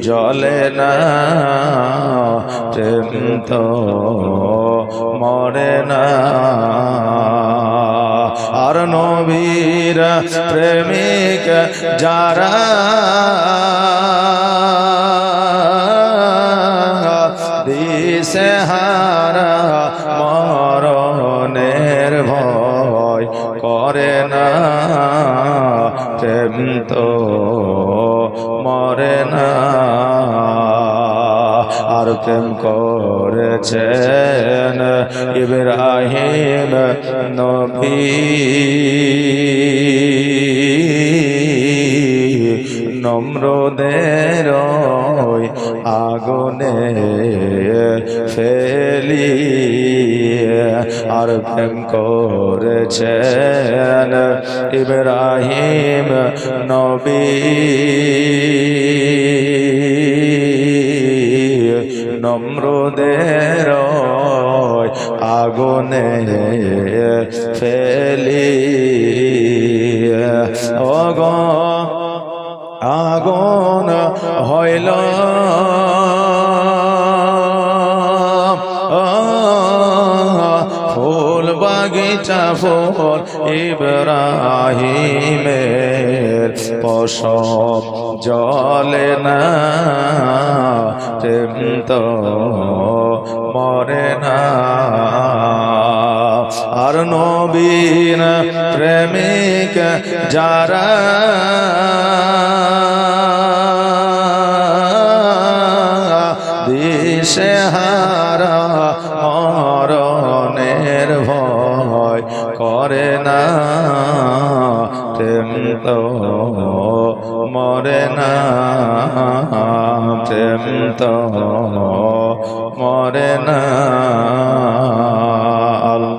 জলে না প্রেম তো মরে না আর নবীর প্রেমিক যারা দিশে হারা মরণের ভয় করে না প্রেম তো মরে না। আর প্রেম করেছেন ইব্রাহিম নবী। নম্রদের আগুনে ফেলি আর প্রেম করেছেন ইব্রাহিম নবী। নম্রদের আগুনে ফেলি। অগ আগুন হইল। ফুল বাগিচা ফুল ইব্রাহিমের পশব জলে না। প্রেম তো মরে না। আর নবীন প্রেমিক যারা দিশে হারা মরণের ভয় করে না। প্রেম তো মরে না প্রেম তো মরে না।